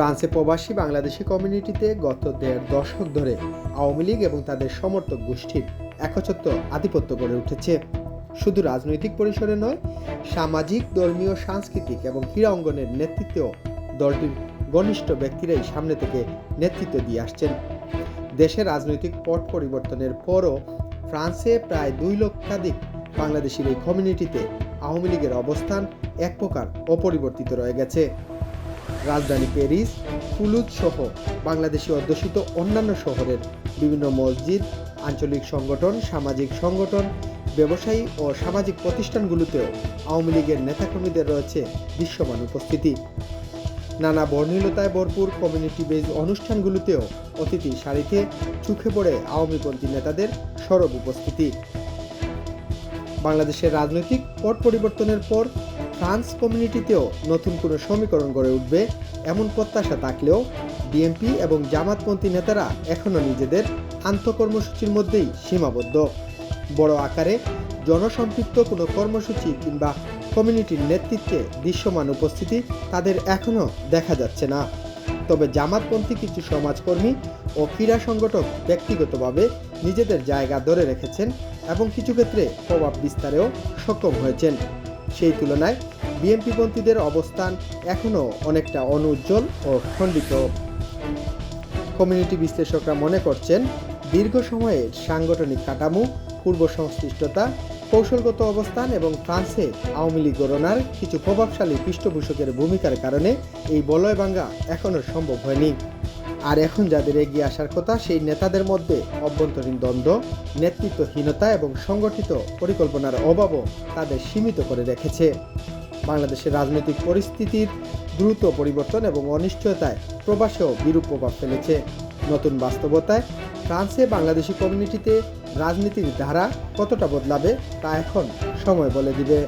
ফ্রান্সে প্রবাসী বাংলাদেশি কমিউনিটিতে গত দেড় দশক ধরে আওয়ামী লীগ এবং তাদের সমর্থক গোষ্ঠীর একচ্ছত্ব আধিপত্য গড়ে উঠেছে। শুধু রাজনৈতিক পরিসরে নয়, সামাজিক, ধর্মীয়, সাংস্কৃতিক এবং ক্রীড়া অঙ্গনের নেতৃত্বেও দলটির ঘনিষ্ঠ ব্যক্তিরাই সামনে থেকে নেতৃত্ব দিয়ে আসছেন। দেশের রাজনৈতিক পট পরিবর্তনের পরও ফ্রান্সে প্রায় দুই লক্ষাধিক বাংলাদেশের এই কমিউনিটিতে আওয়ামী লীগের অবস্থান এক প্রকার অপরিবর্তিত রয়ে গেছে। রাজধানী প্যারিস ফুলুদ সহ বাংলাদেশি অধ্যুষিত অন্যান্য শহরের বিভিন্ন মসজিদ, আঞ্চলিক সংগঠন, সামাজিক সংগঠন, ব্যবসায়ী ও সামাজিক প্রতিষ্ঠানগুলোতেও আওয়ামী লীগের নেতাকর্মীদের রয়েছে দৃশ্যমান উপস্থিতি। নানা বর্ণিলতায় ভরপুর কমিউনিটি বেজ অনুষ্ঠানগুলোতেও অতিথি সারিতে চোখে পড়ে আওয়ামীপন্থী নেতাদের সরব উপস্থিতি। বাংলাদেশের রাজনৈতিক পট পরিবর্তনের পর ফ্রান্স কমিউনিটিতেও নতুন কোনো সমীকরণ গড়ে উঠবে এমন প্রত্যাশা থাকলেও বিএনপি এবং জামাতপন্থী নেতারা এখনও নিজেদের আন্তঃকর্মসূচির মধ্যেই সীমাবদ্ধ। বড় আকারে জনসম্পৃক্ত কোনো কর্মসূচি কিংবা কমিউনিটির নেতৃত্বে দৃশ্যমান উপস্থিতি তাদের এখনও দেখা যাচ্ছে না। তবে জামাতপন্থী কিছু সমাজকর্মী ও ক্রীড়া সংগঠক ব্যক্তিগতভাবে নিজেদের জায়গা ধরে রেখেছেন এবং কিছু ক্ষেত্রে প্রভাব বিস্তারেও সক্ষম হয়েছেন। সেই তুলনায় বিএনপিপন্থীদের অবস্থান এখনও অনেকটা অনুজ্জ্বল ও খণ্ডিত। কমিউনিটি বিশ্লেষকরা মনে করছেন, দীর্ঘ সময়ের সাংগঠনিক কাঠামো, পূর্ব সংশ্লিষ্টতা, কৌশলগত অবস্থান এবং ফ্রান্সে আওয়ামী লীগ গণনার কিছু প্রভাবশালী পৃষ্ঠপোষকের ভূমিকার কারণে এই বলয় ভাঙ্গা এখনও সম্ভব হয়নি। আর এখন যাদের এগিয়ে আসার কথা, সেই নেতাদের মধ্যে অভ্যন্তরীণ দ্বন্দ্ব, নেতৃত্বহীনতা এবং সংগঠিত পরিকল্পনার অভাবও তাদের সীমিত করে রেখেছে। বাংলাদেশের রাজনৈতিক পরিস্থিতির দ্রুত পরিবর্তন এবং অনিশ্চয়তায় প্রবাসেও বিরূপ প্রভাব ফেলেছে। নতুন বাস্তবতায় ফ্রান্সে বাংলাদেশি কমিউনিটিতে রাজনীতির ধারা কতটা বদলাবে তা এখন সময় বলে দিবে।